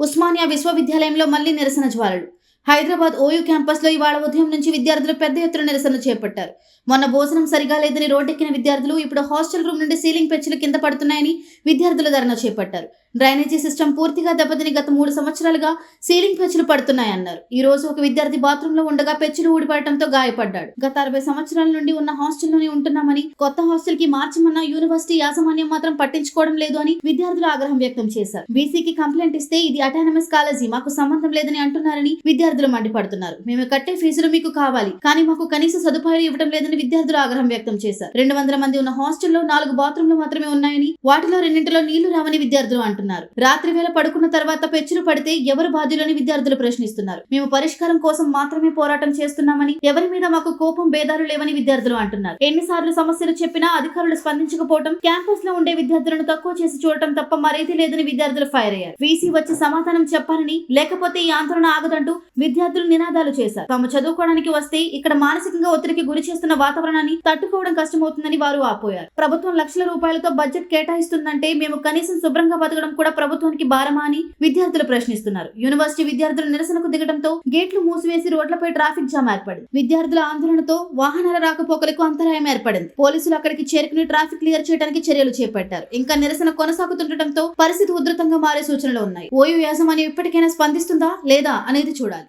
ఉస్మానియా విశ్వవిద్యాలయంలో మళ్ళీ నిరసన జ్వాలలు. హైదరాబాద్ ఓయూ క్యాంపస్లో ఇవాళ ఉదయం నుంచి విద్యార్థులు పెద్ద ఎత్తున నిరసన చేపట్టారు. మొన్న భోజనం సరిగా లేదని రోడ్డెక్కిన విద్యార్థులు ఇప్పుడు హాస్టల్ రూమ్ నుండి సీలింగ్ పెచ్చులు కింద పడుతున్నాయని విద్యార్థులు ధర్నా చేపట్టారు. డ్రైనేజీ సిస్టమ్ పూర్తిగా దెబ్బతిని గత మూడు సంవత్సరాలుగా సీలింగ్ పెచ్చులు పడుతున్నాయన్నారు. ఈ రోజు ఒక విద్యార్థి బాత్రూమ్లో ఉండగా పెచ్చులు ఊడిపడటంతో గాయపడ్డాడు. గత అరవై సంవత్సరాల నుండి ఉన్న హాస్టల్లోనే ఉంటున్నామని కొత్త హాస్టల్కి మార్చమన్న యూనివర్సిటీ యాజమాన్యం మాత్రం పట్టించుకోవడం లేదు అని విద్యార్థులు ఆగ్రహం వ్యక్తం చేశారు. బీసీకి కంప్లైంట్ ఇస్తే ఇది అటానమస్ కాలేజీ మాకు సంబంధం లేదని అంటున్నారని విద్యార్థులు మండిపడుతున్నారు మేము కట్టే ఫీజులు మీకు కావాలి. కానీ మాకు కనీస సదుపాయాలు ఇవ్వడం లేదని విద్యార్థులు ఆగ్రహం వ్యక్తం చేశారు. రెండు వందల మంది ఉన్న హాస్టల్లో నాలుగు బాత్రూంలు మాత్రమే ఉన్నాయని వాటిలో రెండింటిలో నీళ్ళు రావని విద్యార్థులు అంటున్నారు. రాత్రి వేళ పడుకున్న తర్వాత పెచ్చులు పడితే ఎవరు బాధ్యులని విద్యార్థులు ప్రశ్నిస్తున్నారు. మేము పరిష్కారం కోసం మాత్రమే పోరాటం చేస్తున్నామని ఎవరి మీద మాకు కోపం భేదాలు లేవని విద్యార్థులు అంటున్నారు. ఎన్నిసార్లు సమస్యలు చెప్పినా అధికారులు స్పందించకపోవడం క్యాంపస్లో ఉండే విద్యార్థులను తక్కువ చేసి చూడటం తప్ప మరేది లేదని విద్యార్థులు ఫైర్ అయ్యారు. వీసీ వచ్చి సమాధానం చెప్పాలని లేకపోతే ఈ ఆందోళన ఆగదంటూ విద్యార్థులు నినాదాలు చేశారు. తాము చదువుకోవడానికి వస్తే ఇక్కడ మానసికంగా ఒత్తిడికి గురి చేస్తున్న వాతావరణాన్ని తట్టుకోవడం కష్టమవుతుందని వారు ఆపోయారు ప్రభుత్వం లక్షల రూపాయలతో బడ్జెట్ కేటాయిస్తుందంటే మేము కనీసం శుభ్రంగా బతకడం కూడా ప్రభుత్వానికి భారమా అని విద్యార్థులు ప్రశ్నిస్తున్నారు. యూనివర్సిటీ విద్యార్థులు నిరసనకు దిగడంతో గేట్లు మూసివేసి రోడ్లపై ట్రాఫిక్ జామ్ ఏర్పడింది. విద్యార్థుల ఆందోళనతో వాహనాల రాకపోకలకు అంతరాయం ఏర్పడింది. పోలీసులు అక్కడికి చేరుకుని ట్రాఫిక్ క్లియర్ చేయడానికి చర్యలు చేపట్టారు. ఇంకా నిరసన కొనసాగుతుండటంతో పరిస్థితి ఉధృతంగా మారే సూచనలు ఉన్నాయి. ఓయూ యాజమాన్యం ఇప్పటికైనా స్పందిస్తుందా లేదా అనేది చూడాలి.